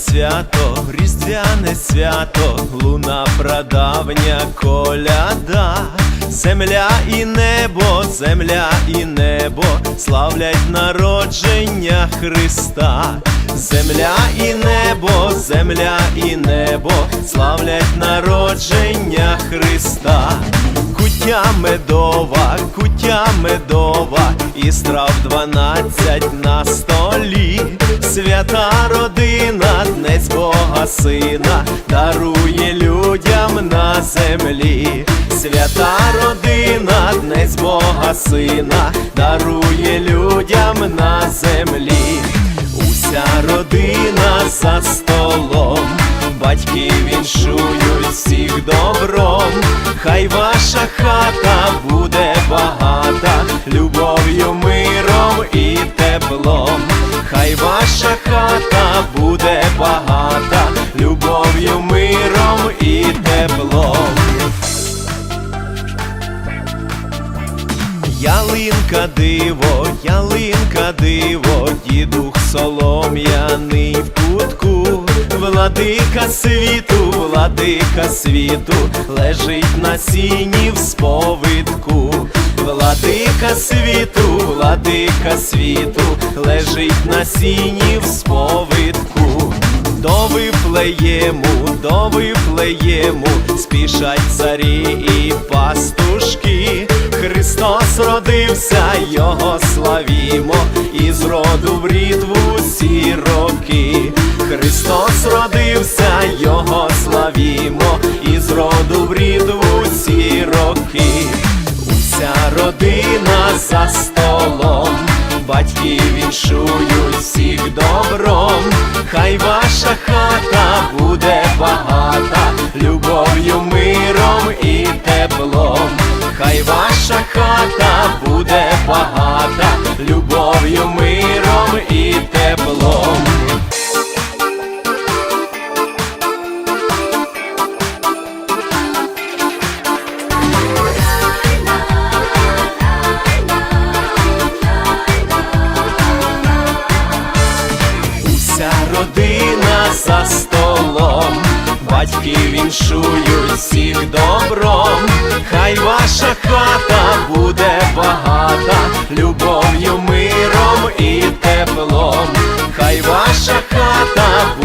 Свято, різдвяне свято, луна прадавня коляда, земля і небо, земля і небо славлять народження Христа, земля і небо, земля і небо славлять народження Христа. Куття медова, куття медова, і страв дванадцять на столі. Свята родина, днесь Бога Сина, дарує людям на землі. Свята родина, днесь Бога Сина, дарує людям на землі. Уся родина за столом, батьки віншують добром, хай ваша хата буде багата, любов'ю, миром і теплом, хай ваша хата буде багата, любов'ю, миром і теплом. Ялинка диво, ялинка диво, дідух солом'яний владика світу, владика світу, лежить на сіні в сповитку, владика світу, владика світу, лежить на сіні в сповитку. До виплеєму, до виплеєму, спішать царі і пастушки. Христос родився, його славімо, і з роду в рід в роки. Христос родився, його славімо, і з роду в рід усі роки. Уся родина за столом, батьки віншують всіх добром, хай ваша хата буде багата, любов'ю, миром і теплом, хай ваша хата година за столом, батьки віншують всіх добром, хай ваша хата буде багата, любов'ю, миром і теплом, хай ваша хата. буде.